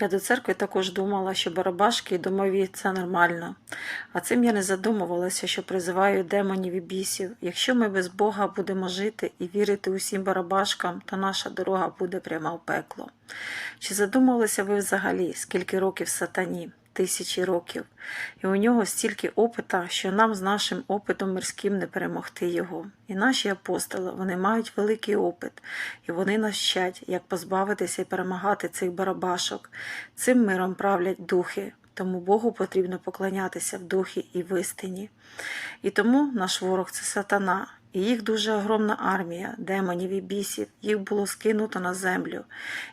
Я до церкви також думала, що барабашки і домові це нормально. А цим я не задумувалася, що призиваю демонів і бісів. Якщо ми без Бога будемо жити і вірити усім барабашкам, то наша дорога буде пряма в пекло. Чи задумувалися ви взагалі, скільки років сатані? Тисячі років, і у нього стільки опита, що нам з нашим опитом мирським не перемогти його. І наші апостоли вони мають великий опит, і вони нас вчать, як позбавитися і перемагати цих барабашок. Цим миром правлять духи, тому Богу потрібно поклонятися в духі і в істині. І тому наш ворог це сатана. І їх дуже огромна армія, демонів і бісів, їх було скинуто на землю.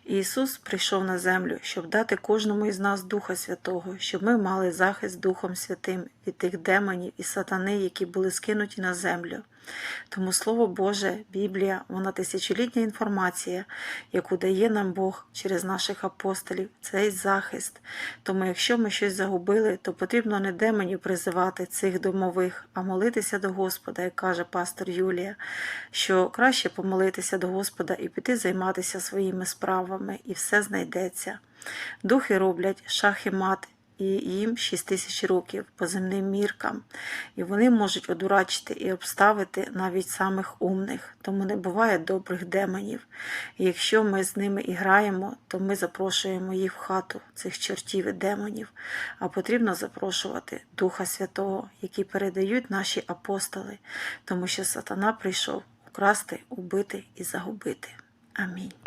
І Ісус прийшов на землю, щоб дати кожному із нас Духа Святого, щоб ми мали захист Духом Святим від тих демонів і сатани, які були скинуті на землю. Тому Слово Боже, Біблія, вона тисячолітня інформація, яку дає нам Бог через наших апостолів, цей захист. Тому, якщо ми щось загубили, то потрібно не демонів призивати цих домових, а молитися до Господа, як каже пастор Юлія, що краще помолитися до Господа і піти займатися своїми справами, і все знайдеться. Духи роблять шах і мат, і їм 6 тисяч років по земним міркам, і вони можуть одурачити і обставити навіть самих умних, тому не буває добрих демонів. І якщо ми з ними і граємо, то ми запрошуємо їх в хату, цих чортів і демонів, а потрібно запрошувати Духа Святого, які передають наші апостоли, тому що сатана прийшов украсти, убити і загубити. Амінь.